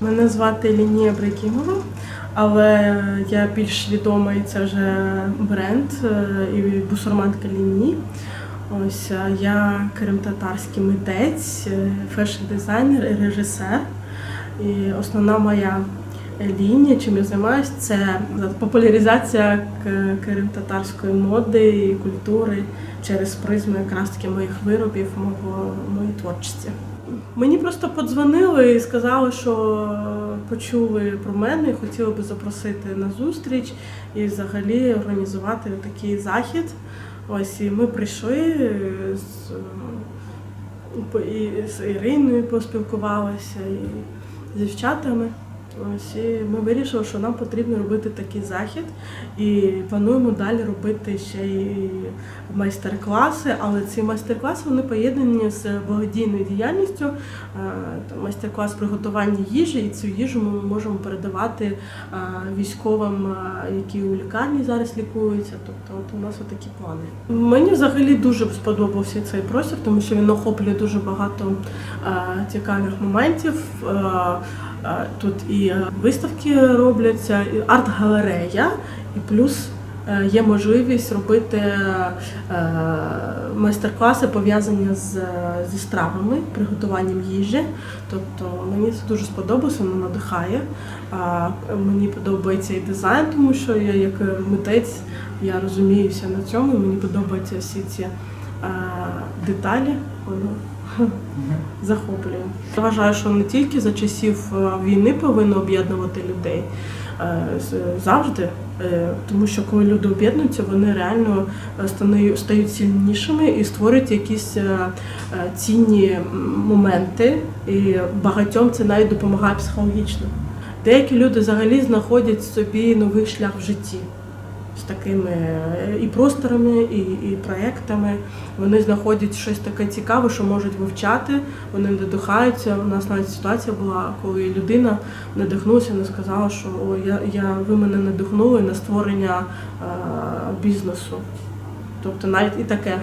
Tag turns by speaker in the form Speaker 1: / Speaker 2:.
Speaker 1: Мене звати Лінія Брекімова, але я більш відома і це вже бренд е, і бусурманка Ліні. Ось я кримтатарський митець, е, фешн-дизайнер і режисер. І основна моя лінія, чим я займаюся, це популяризація кримтатарської моди і культури через призму якраз таки моїх виробів, моєї творчості. Мені просто подзвонили і сказали, що почули про мене і хотіли би запросити на зустріч і взагалі організувати такий захід. Ось і ми прийшли з, е, і з Іриною поспілкувалися і з дівчатами. Ось і ми вирішили, що нам потрібно робити такий захід, і плануємо далі робити ще й майстер-класи, але ці майстер-класи вони поєднані з благодійною діяльністю. Е, Майстер-клас приготування їжі, і цю їжу ми можемо передавати е, військовим, е, які у лікарні зараз лікуються. Тобто, от у нас такі плани. Мені взагалі дуже сподобався цей простір, тому що він охоплює дуже багато цікавих моментів. Тут і е, виставки робляться, і арт-галерея, і плюс е, є можливість робити е, майстер-класи пов'язані з, зі стравами, приготуванням їжі. Тобто мені це дуже сподобалося, воно надихає. Мені подобається і дизайн, тому що я як митець я розуміюся на цьому. і Мені подобаються всі ці деталі. Захоплює. Я вважаю, що не тільки за часів е, війни повинно об'єднувати людей е, завжди, е, тому що коли люди об'єднуються, вони реально стають сильнішими і створюють якісь цінні моменти, і багатьом це навіть допомагає психологічно. Деякі люди взагалі знаходять собі новий шлях в житті такими е, і просторами, і, і проектами. Вони знаходять щось таке цікаве, що можуть вивчати. Вони надихаються. У нас навіть ситуація була, коли людина надихнулася, не сказала, що о, я, я ви мене надихнули на створення е, бізнесу. Тобто навіть і таке